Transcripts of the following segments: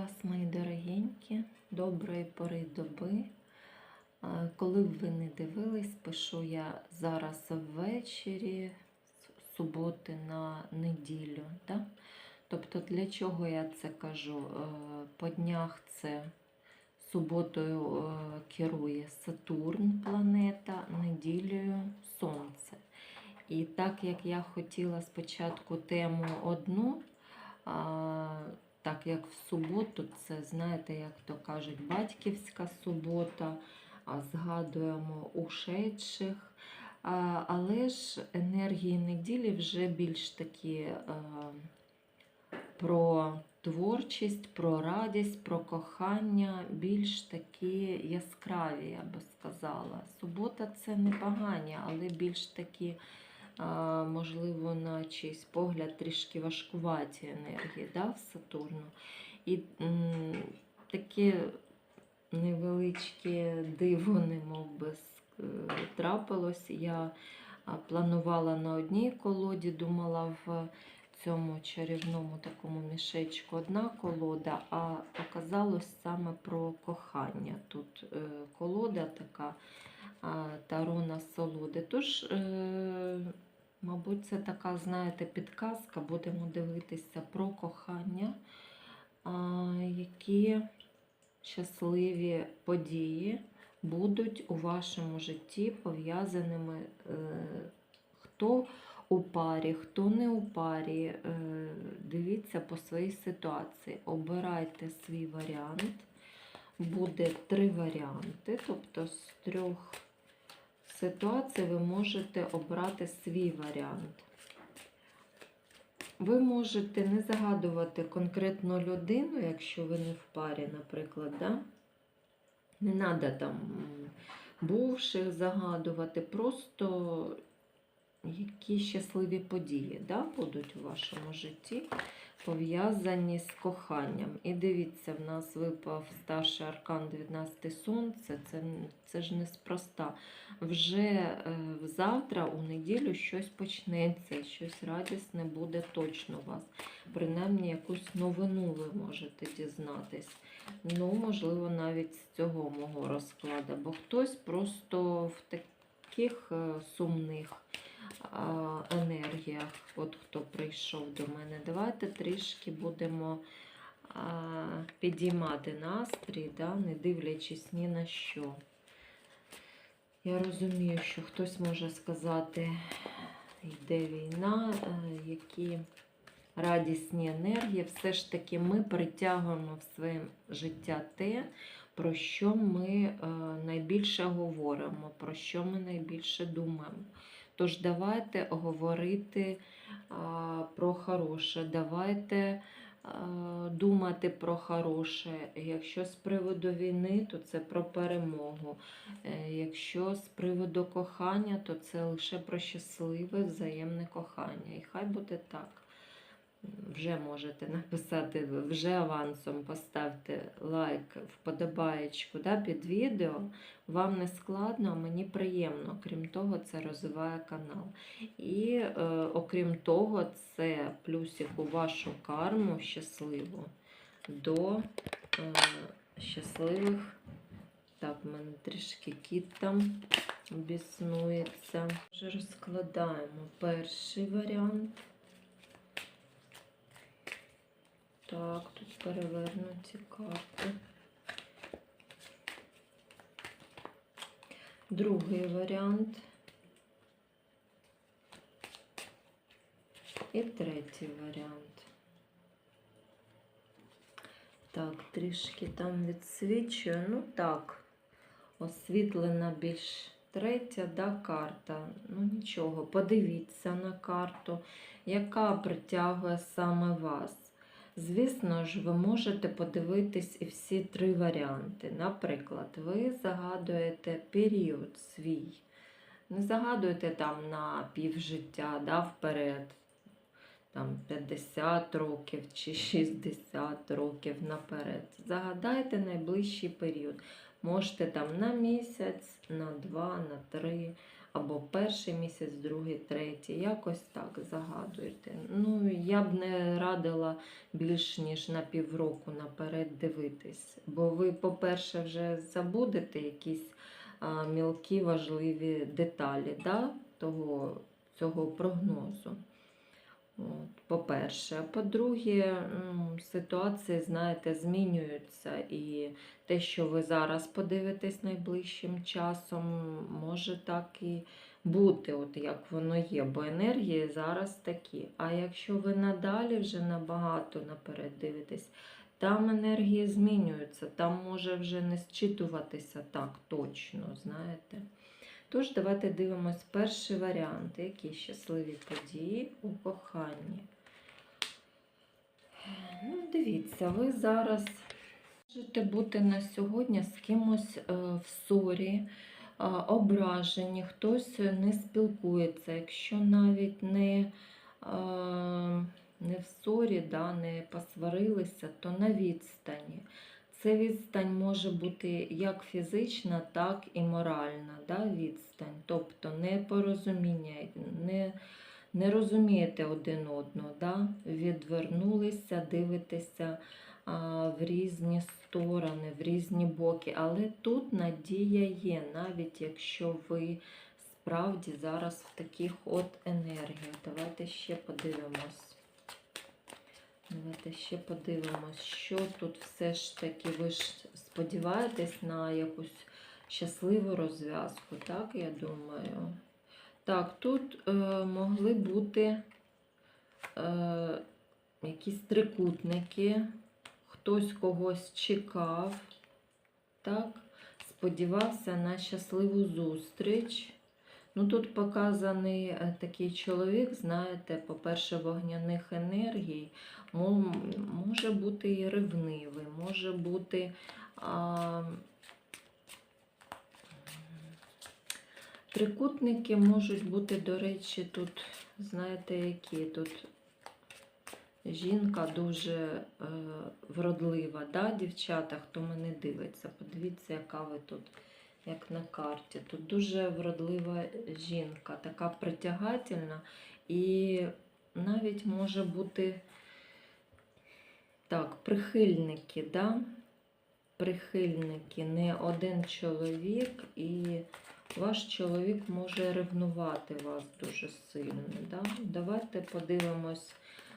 вас, мої дорогенькі, доброї пори доби. Коли б ви не дивились, пишу я зараз ввечері з суботи на неділю. Да? Тобто, для чого я це кажу? Е, По днях це суботою е, керує Сатурн, планета, неділею Сонце. І так як я хотіла спочатку тему одну, так як в суботу, це, знаєте, як то кажуть, батьківська субота, згадуємо ушедших. Але ж енергії неділі вже більш такі про творчість, про радість, про кохання, більш такі яскраві, я би сказала. Субота це не погані, але більш такі можливо, на чийсь погляд трішки важкуваті енергії да, в Сатурну. І м, таке невеличке диво, немов би е, трапилось. Я планувала на одній колоді, думала в цьому чарівному такому мішечку одна колода, а оказалось саме про кохання. Тут е, колода така а, Таро насолоди. Тож, е, мабуть, це така, знаєте, підказка. Будемо дивитися про кохання, які щасливі події будуть у вашому житті пов'язаними е, хто у парі, хто не у парі. Е, дивіться по своїй ситуації. Обирайте свій варіант. Буде три варіанти, тобто з трьох ситуацій ви можете обрати свій варіант. Ви можете не загадувати конкретну людину, якщо ви не в парі, наприклад, да? не треба там бувших загадувати, просто які щасливі події да, будуть у вашому житті пов'язані з коханням. І дивіться, в нас випав старший аркан 19 сонце, це, це ж неспроста. Вже е, завтра, у неділю, щось почнеться, щось радісне буде точно у вас. Принаймні, якусь новину ви можете дізнатись. Ну, можливо, навіть з цього мого розкладу, бо хтось просто в таких е, сумних енергіях, от хто прийшов до мене. Давайте трішки будемо підіймати настрій, да, не дивлячись ні на що. Я розумію, що хтось може сказати, йде війна, е, які радісні енергії. Все ж таки ми притягуємо в своє життя те, про що ми е, найбільше говоримо, про що ми найбільше думаємо. Тож давайте говорити про хороше, давайте думати про хороше. Якщо з приводу війни, то це про перемогу. Е, Якщо з приводу кохання, то це лише про щасливе взаємне кохання. І хай буде так. Вже можете написати, вже авансом поставте лайк, вподобаєчку да, під відео. Вам не складно, а мені приємно. Крім того, це розвиває канал. І е, окрім того, це плюсик у вашу карму щасливу до е, щасливих. Так, в мене трішки кіт там біснується. Вже розкладаємо перший варіант. Так, тут перевернуті карти. Другий варіант. І третій варіант. Так, трішки там відсвічую. Ну так, освітлена більш третя да, карта. Ну нічого, подивіться на карту, яка притягує саме вас. Звісно ж, ви можете подивитись і всі три варіанти. Наприклад, ви загадуєте період свій. Не загадуєте там на півжиття да, вперед, там 50 років чи 60 років наперед. Загадайте найближчий період. Можете там на місяць, на два, на три, або перший місяць, другий, третій. Якось так загадуйте. Ну, я б не радила більш ніж на півроку наперед дивитись. Бо ви, по-перше, вже забудете якісь а, мілкі важливі деталі да, того, цього прогнозу. По-перше. А по-друге, ситуації, знаєте, змінюються. І те, що ви зараз подивитесь найближчим часом, може так і бути, от як воно є. Бо енергії зараз такі. А якщо ви надалі вже набагато наперед дивитесь, там енергії змінюються, там може вже не зчитуватися так точно, знаєте. Тож, давайте дивимось перший варіант, які щасливі події у коханні. Ну, дивіться, ви зараз можете бути на сьогодні з кимось е, в ссорі, е, ображені, хтось не спілкується, якщо навіть не, е, не в ссорі, да, не посварилися, то на відстані. Це відстань може бути як фізична, так і моральна да, відстань. Тобто непорозуміння, не, не розумієте один одного, да? відвернулися, дивитеся а, в різні сторони, в різні боки. Але тут надія є, навіть якщо ви справді зараз в таких от енергіях. Давайте ще подивимось. Давайте ще подивимось, що тут все ж таки. Ви ж сподіваєтесь на якусь щасливу розв'язку, так, я думаю. Так, тут е, могли бути е, якісь трикутники, хтось когось чекав, так, сподівався на щасливу зустріч. Ну, тут показаний е, такий чоловік, знаєте, по-перше, вогняних енергій. Може бути і ревнивий, може бути. А... Трикутники можуть бути, до речі, тут, знаєте, які тут жінка дуже е, вродлива, да, дівчата, хто мене дивиться, подивіться, яка ви тут, як на карті. Тут дуже вродлива жінка, така притягательна і навіть може бути. Так, прихильники, да? Прихильники, не один чоловік, і ваш чоловік може ревнувати вас дуже сильно. Да? Давайте подивимось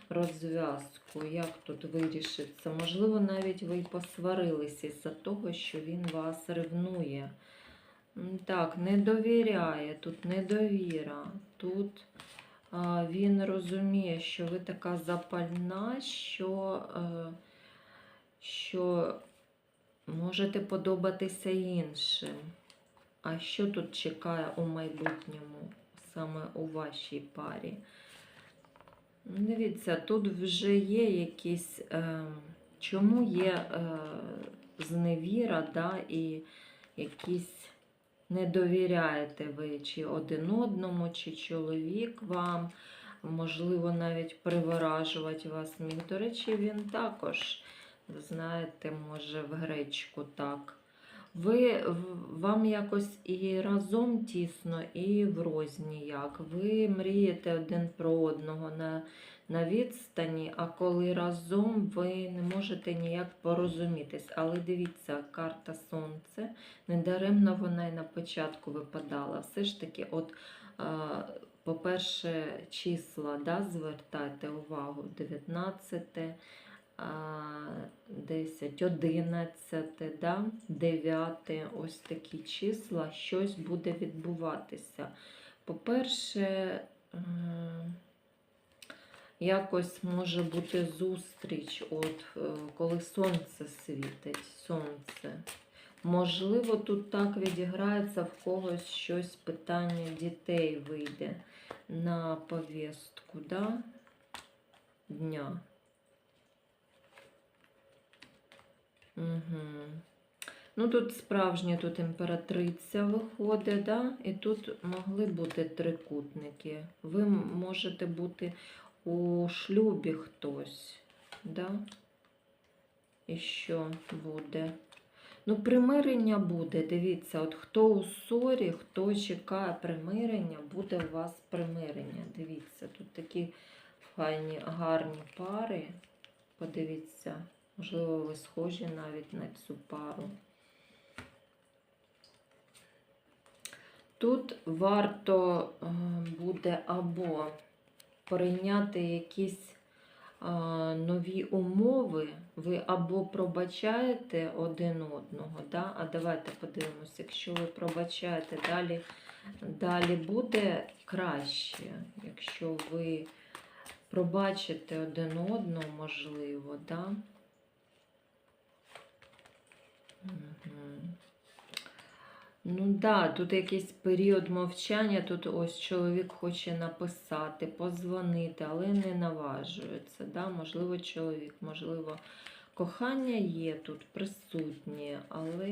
розв'язку, як тут вирішиться. Можливо, навіть ви й посварилися із-за того, що він вас ревнує. Так, не довіряє, тут недовіра. Тут а, він розуміє, що ви така запальна, що, е, що можете подобатися іншим. А що тут чекає у майбутньому, саме у вашій парі? Ну, Дивіться, тут вже є якісь. Е, чому є е, зневіра, да, і якісь не довіряєте ви чи один одному, чи чоловік вам, можливо, навіть приворажувати вас міг. До речі, він також, знаєте, може в гречку так. Ви, вам якось і разом тісно, і врозь ніяк. Ви мрієте один про одного на, на відстані, а коли разом ви не можете ніяк порозумітись. Але дивіться, карта Сонце, недаремно вона і на початку випадала. Все ж таки, от, по-перше, числа, да, звертайте увагу, 19 а, 10, 11, да? 9, ось такі числа, щось буде відбуватися. По-перше, якось може бути зустріч, от е, коли сонце світить, сонце. Можливо, тут так відіграється в когось щось питання дітей вийде на повістку да? дня. Угу. Ну, тут справжня тут імператриця виходить, да? і тут могли бути трикутники. Ви можете бути у шлюбі хтось, да? І що буде? Ну, примирення буде. Дивіться, от хто у ссорі, хто чекає примирення, буде у вас примирення. Дивіться, тут такі файні, гарні пари. Подивіться, можливо, ви схожі навіть на цю пару. Тут варто е, буде або прийняти якісь е, нові умови, ви або пробачаєте один одного, да? а давайте подивимося, якщо ви пробачаєте, далі, далі буде краще, якщо ви пробачите один одного, можливо, да? Мгм. Ну да, тут якийсь період мовчання, тут ось чоловік хоче написати, позвонити, але не наважується. Да? Можливо, чоловік, можливо, кохання є тут присутнє, але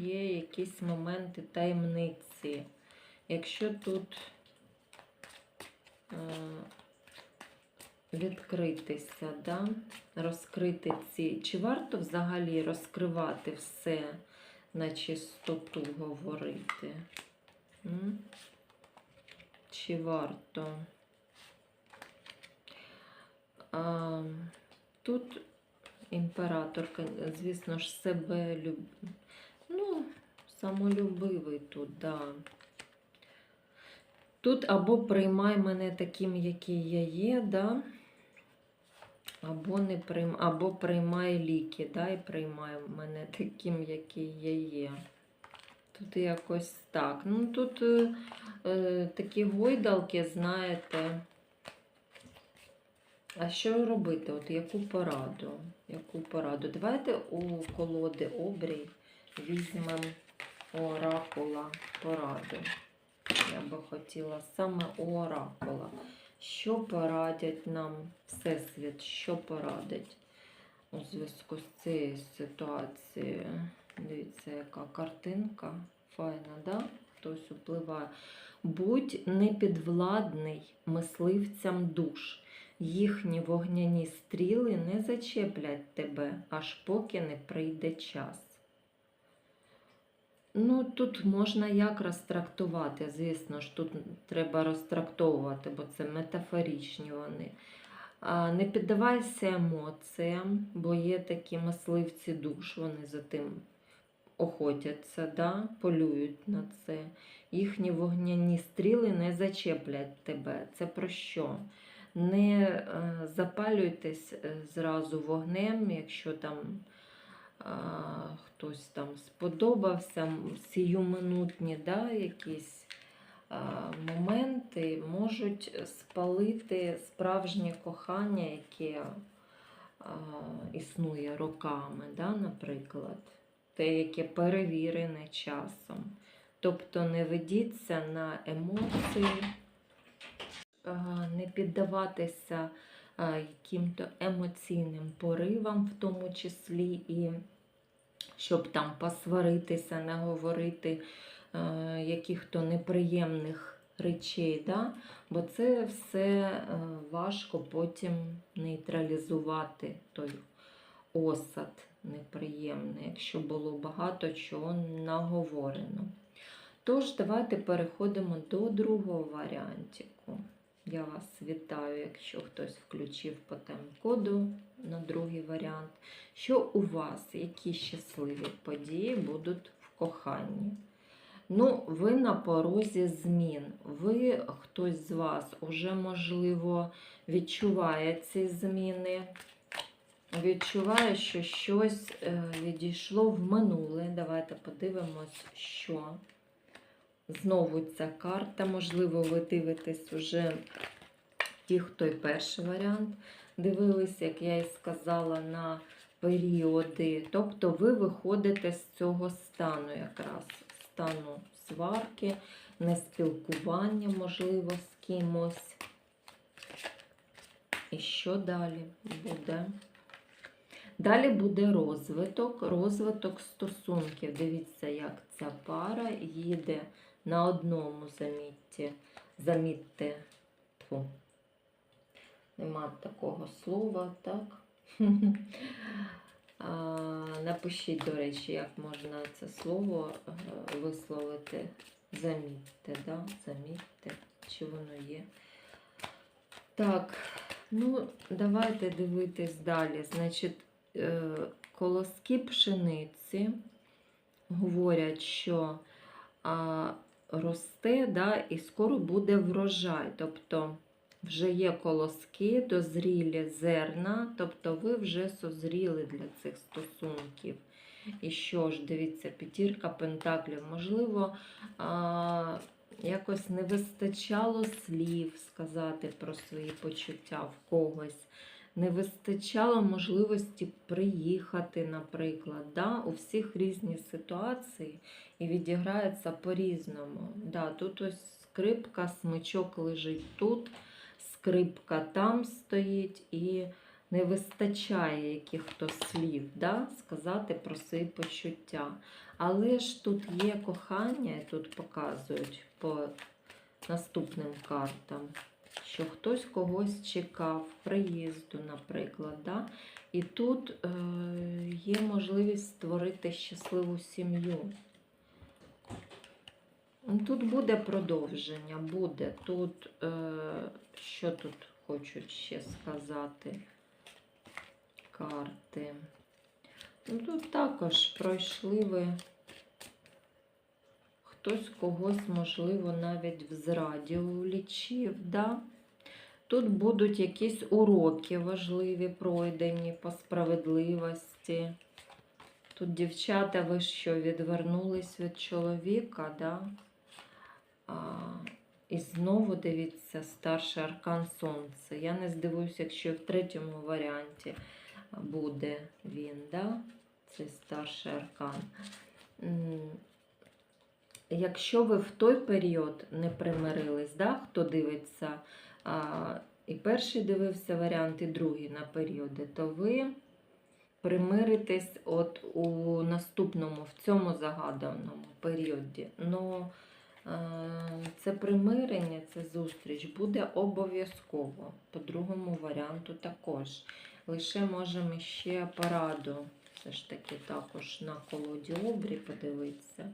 є якісь моменти таємниці. Якщо тут е, відкритися, да? розкрити ці, чи варто взагалі розкривати все? На чистоту говорити. Чи варто? А, тут імператорка, звісно ж, себе люб... Ну, самолюбивий тут, да. Тут або приймай мене таким, який я є, да? Або не прийм... або приймай ліки, да, і приймай мене таким, який я є. Тут якось так. Ну тут е, е, такі гойдалки, знаєте. А що робити? От яку пораду? Яку пораду? Давайте у колоди обрій візьмемо оракула пораду. Я би хотіла саме у оракула. Що порадять нам Всесвіт? Що порадить у зв'язку з цією ситуацією? Дивіться, яка картинка. Файна, да? Хтось впливає. Будь непідвладний мисливцям душ. Їхні вогняні стріли не зачеплять тебе, аж поки не прийде час. Ну, тут можна як розтрактувати, звісно ж, тут треба розтрактовувати, бо це метафоричні вони. Не піддавайся емоціям, бо є такі мисливці душ, вони за тим охотяться, да? полюють на це. Їхні вогняні стріли не зачеплять тебе. Це про що? Не е, запалюйтесь е, зразу вогнем, якщо там хтось там сподобався, сіюминутні да, якісь моменти можуть спалити справжнє кохання, яке існує роками, да, наприклад, те, яке перевірене часом. Тобто не ведіться на емоції, не піддаватися яким-то емоційним поривам, в тому числі, і щоб там посваритися, не говорити е, яких-то неприємних речей. Да? Бо це все е, важко потім нейтралізувати той осад неприємний, якщо було багато чого наговорено. Тож, давайте переходимо до другого варіантику. Я вас вітаю, якщо хтось включив по тайм-коду на другий варіант. Що у вас, які щасливі події будуть в коханні? Ну, ви на порозі змін. Ви, хтось з вас, уже, можливо, відчуває ці зміни. Відчуває, що щось е, відійшло в минуле. Давайте подивимось, що. Знову ця карта, можливо, ви дивитесь уже ті, хто й перший варіант дивились, як я і сказала, на періоди. Тобто ви виходите з цього стану якраз, стану сварки, неспілкування, можливо, з кимось. І що далі буде? Далі буде розвиток, розвиток стосунків. Дивіться, як ця пара їде на одному замітті. Замітьте. Тьфу. Нема такого слова, так? Напишіть, до речі, як можна це слово е, висловити. Замітьте, да? Замітьте, чи воно є. Так, ну, давайте дивитись далі. Значить, е, колоски пшениці говорять, що росте, да, і скоро буде врожай. Тобто вже є колоски, дозрілі зерна, тобто ви вже созріли для цих стосунків. І що ж, дивіться, п'ятірка пентаклів. Можливо, а, якось не вистачало слів сказати про свої почуття в когось. Не вистачало можливості приїхати, наприклад. Да? У всіх різні ситуації і відіграється по-різному. Да, тут ось скрипка, смичок лежить тут, скрипка там стоїть, і не вистачає яких-то слів да? сказати про свої почуття. Але ж тут є кохання, і тут показують по наступним картам, що хтось когось чекав, приїзду, наприклад. Да? І тут е, є можливість створити щасливу сім'ю. Тут буде продовження, буде. Тут, е, що тут хочуть ще сказати карти. Ну, тут також пройшли ви хтось когось, можливо, навіть в зраді улічив. Да? Тут будуть якісь уроки важливі пройдені по справедливості. Тут, дівчата, ви що, відвернулись від чоловіка, да? А, і знову дивіться старший аркан Сонце. Я не здивуюся, якщо в третьому варіанті буде він, да? цей старший аркан. Якщо ви в той період не примирились, да? хто дивиться, а, і перший дивився варіант, і другий на періоди, то ви примиритесь от у наступному, в цьому загаданому періоді. Ну, це примирення, це зустріч буде обов'язково. По другому варіанту також. Лише можемо ще пораду, все ж таки також на колоді обрі подивитися.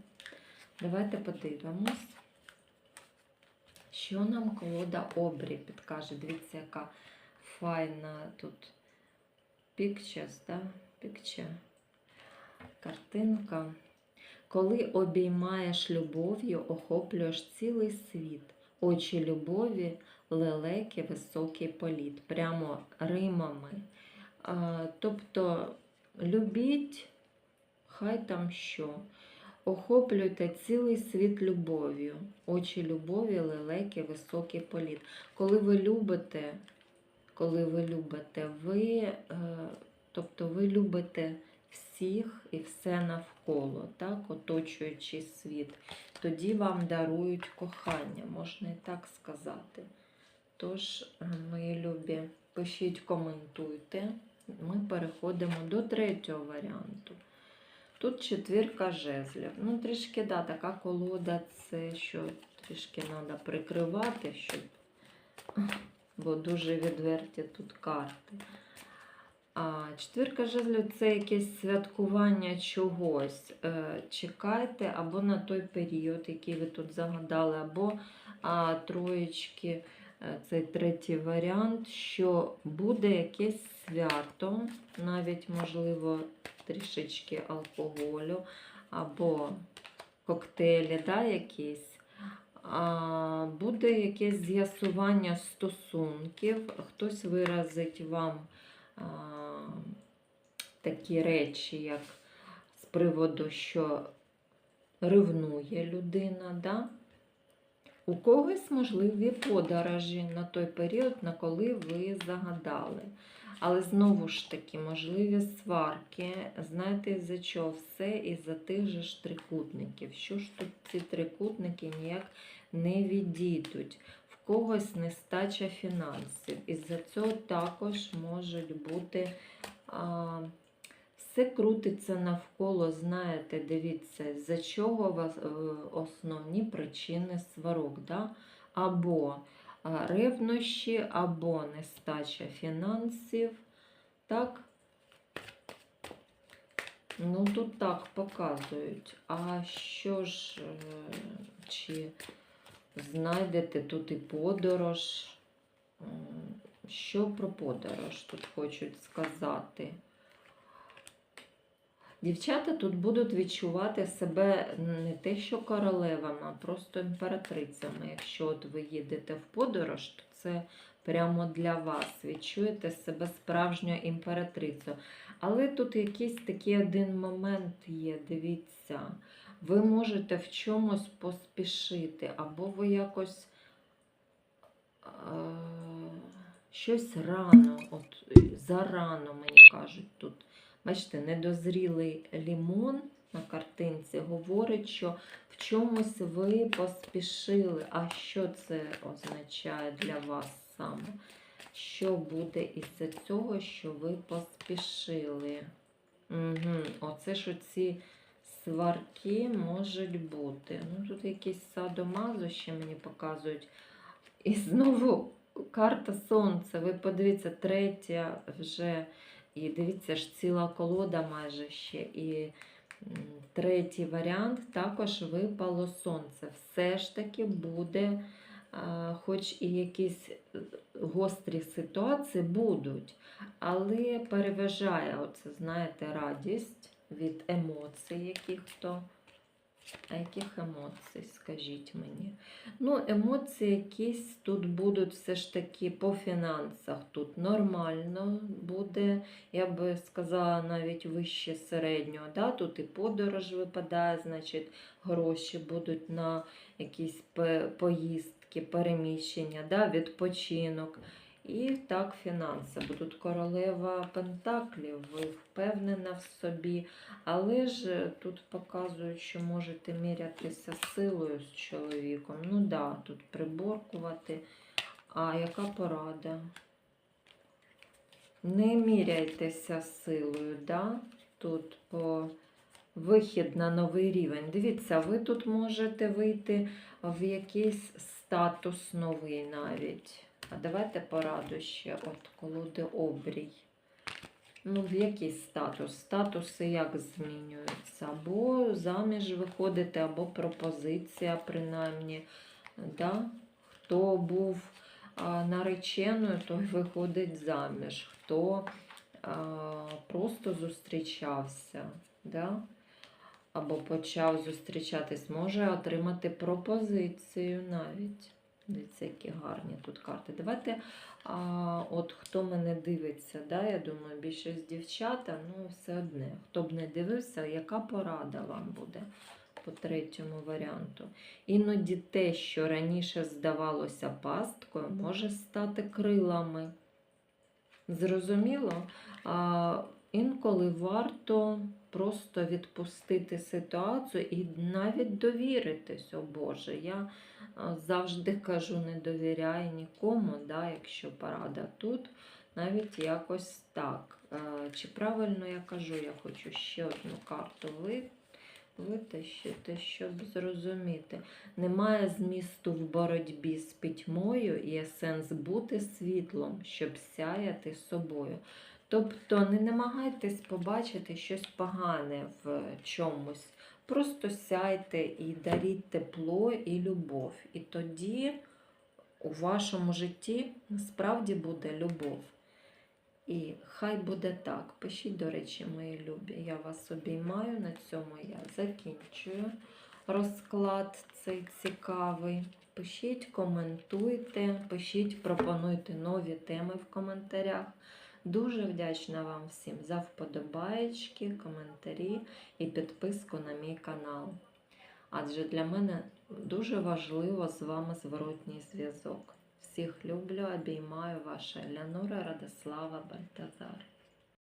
Давайте подивимось, що нам колода обрі підкаже. Дивіться, яка файна тут pictures, да? Picture. Картинка. Коли обіймаєш любов'ю, охоплюєш цілий світ. Очі любові, лелеки, високий політ. Прямо римами. Тобто любіть, хай там що. Охоплюйте цілий світ любов'ю. Очі любові, лелеки, високий політ. Коли ви любите, коли ви любите, ви, е, тобто ви любите всіх і все навколо, так, оточуючи світ, тоді вам дарують кохання, можна і так сказати. Тож, мої любі, пишіть, коментуйте. Ми переходимо до третього варіанту. Тут четвірка жезлів. Ну, трішки, да, така колода, це що трішки треба прикривати, щоб. Бо дуже відверті тут карти. А четвірка жезлів це якесь святкування чогось. Е, чекайте або на той період, який ви тут загадали, або а, троєчки, е, цей третій варіант, що буде якесь свято, навіть, можливо, трішечки алкоголю, або коктейлі, да, якісь. А, буде якесь з'ясування стосунків, хтось виразить вам а, такі речі, як з приводу, що ревнує людина. Да? У когось можливі подорожі на той період, на коли ви загадали. Але знову ж таки, можливі сварки. Знаєте, за чого? Все із-за тих же ж трикутників. Що ж тут ці трикутники ніяк не відійдуть? В когось нестача фінансів. Із-за цього також можуть бути. А, все крутиться навколо, знаєте, дивіться, за чого вас е, основні причини сварок. Да? Або ревнощі, або нестача фінансів. Так? Ну, тут так показують. А що ж, е, чи знайдете тут і подорож? Що про подорож тут хочуть сказати? Дівчата тут будуть відчувати себе не те, що королевами, а просто імператрицями. Якщо от ви їдете в подорож, то це прямо для вас. Відчуєте себе справжньою імператрицею. Але тут якийсь такий один момент є, дивіться. Ви можете в чомусь поспішити, або ви якось е, щось рано, от зарано, мені кажуть тут. Бачите, недозрілий лімон на картинці говорить, що в чомусь ви поспішили. А що це означає для вас саме? Що буде із цього, що ви поспішили? Угу. Оце ж оці сварки можуть бути. Ну, тут якісь садомазо ще мені показують. І знову карта сонця. Ви подивіться, третя вже. І дивіться ж, ціла колода майже ще. І третій варіант також випало сонце. Все ж таки буде, хоч і якісь е, гострі ситуації будуть, але переважає, оце, знаєте, радість від емоцій, яких то. А яких емоцій, скажіть мені? Ну, емоції якісь тут будуть все ж таки по фінансах. Тут нормально буде, я би сказала, навіть вище середнього. Да? Тут і подорож випадає, значить, гроші будуть на якісь поїздки, переміщення, да? відпочинок. І так, фінанси. Будуть королева Пентаклів, ви впевнена в собі. Але ж е, тут показують, що можете мірятися силою з чоловіком. Ну да, тут приборкувати. А яка порада? Не міряйтеся силою, да? Тут по вихід на новий рівень. Дивіться, ви тут можете вийти в якийсь статус новий навіть. А давайте пораду ще от колоди обрій. Ну, в який статус? Статуси як змінюються? Або заміж виходите, або пропозиція, принаймні. Да? Хто був нареченою, той виходить заміж. Хто а, просто зустрічався, да? або почав зустрічатись, може отримати пропозицію навіть. Дивіться, які гарні тут карти. Давайте, а, от хто мене дивиться, да, я думаю, більшість дівчата, ну все одне. Хто б не дивився, яка порада вам буде по третьому варіанту? Іноді те, що раніше здавалося пасткою, може стати крилами. Зрозуміло? А, інколи варто просто відпустити ситуацію і навіть довіритись, о Боже. Я завжди кажу, не довіряй нікому, да, якщо порада тут, навіть якось так. Чи правильно я кажу, я хочу ще одну карту ви, витащити, щоб зрозуміти. Немає змісту в боротьбі з пітьмою є сенс бути світлом, щоб сяяти собою. Тобто не намагайтесь побачити щось погане в чомусь. Просто сяйте і даріть тепло і любов. І тоді у вашому житті справді буде любов. І хай буде так. Пишіть, до речі, мої любі. Я вас обіймаю. На цьому я закінчую розклад цей цікавий. Пишіть, коментуйте, пишіть, пропонуйте нові теми в коментарях. Дуже вдячна вам всім за вподобаєчки, коментарі і підписку на мій канал. Адже для мене дуже важливо з вами зворотній зв'язок. Всіх люблю, обіймаю ваша Елянора Радислава Бальтазар.